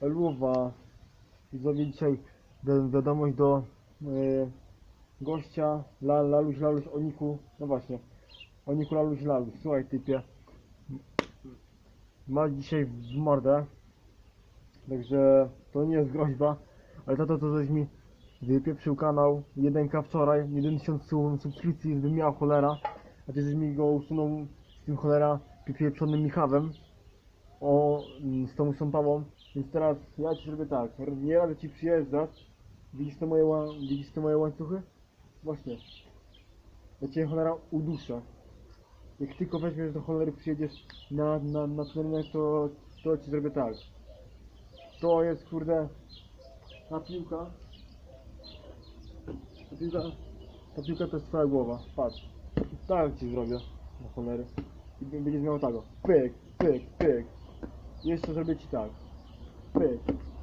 Luwa. Widzowie dzisiaj wi- wiadomość do y, gościa La, Laluś Laluś Oniku. No właśnie. Oniku Laluś Laluś. Słuchaj typie. Ma dzisiaj w mordę. Także to nie jest groźba. Ale tato to coś mi wypieprzył kanał. 1k wczoraj. 1 tysiąc sub- subskrypcji by miał cholera. A ty mi go usunął z tym cholera pieprzonym Michałem. O, z tą sąpawą. Więc teraz ja ci zrobię tak. Nie radzę ci przyjeżdżać. Widzisz te moje, widzisz te moje łańcuchy? Właśnie. Ja cię cholera uduszę. Jak tylko weźmiesz do cholery przyjedziesz na, na, na trening, to, to ci zrobię tak. To jest kurde ta piłka. Ta piłka, ta piłka to jest twoja głowa. Patrz. Tak ci zrobię. Na cholery. I będziesz miał tego. Pyk, pyk, pyk. Jeszcze zrobię ci tak. Pyk.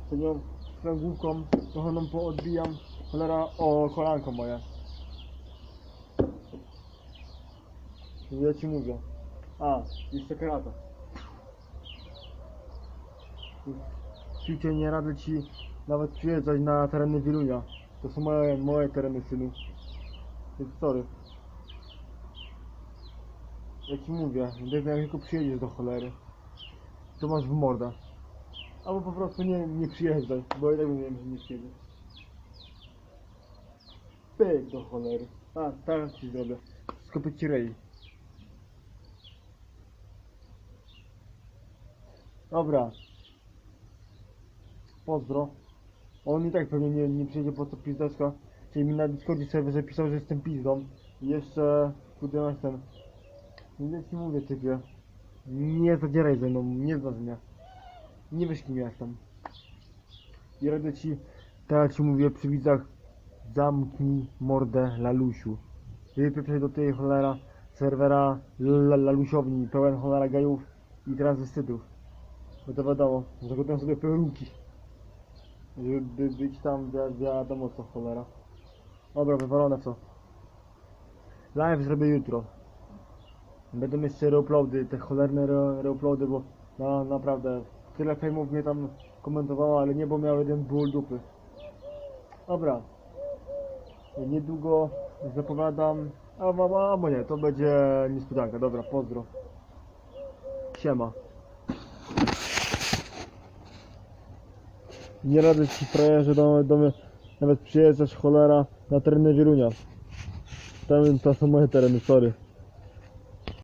To nią swoją główką kochaną poodbijam. Cholera o kolanko moje. Ja ci mówię. A, jeszcze karata. Ciucie nie radzę ci nawet przyjeżdżać na tereny Wielunia. To są moje, moje tereny synu. Więc sorry. Ja ci mówię, jak tylko przyjedziesz do cholery, to masz w mordę. Albo po prostu nie, nie przyjeżdżaj, bo i tak wiem, że nie przyjedziesz. Pyk do cholery. A, teraz ci zrobię. Skopię ci rej. Dobra. Pozdro. On i tak pewnie nie, nie przyjedzie po co pizdeczka. Czyli mi na Discordzie sobie zapisał, że jestem pizdą. I jeszcze kurde masz ten. Nie mówię typie. Nie zadzieraj ze mną, nie znasz mnie. Nie wiesz kim jestem. I radzę ci, jak ci mówię przy widzach, zamknij mordę lalusiu. Wypieprzaj do tej cholera serwera la- lalusiowni, pełen cholera gajów i transwestytów. Bo to wiadomo, że gotują sobie peruki. Żeby być tam wi wiadomo co cholera. Dobra, wywalone co. Live zrobię jutro. Będą jeszcze reuploady, te cholerne re- reuploady, bo na, naprawdę tyle fejmów mnie tam komentowało, ale nie, bo miał jeden ból dupy. Dobra. Niedługo zapowiadam, a, a, albo nie, to będzie niespodzianka. Dobra, pozdro. Siema. Nie radzę ci frajerze do, do nawet przyjeżdżać cholera na tereny Wielunia. Tam to są moje tereny, sorry.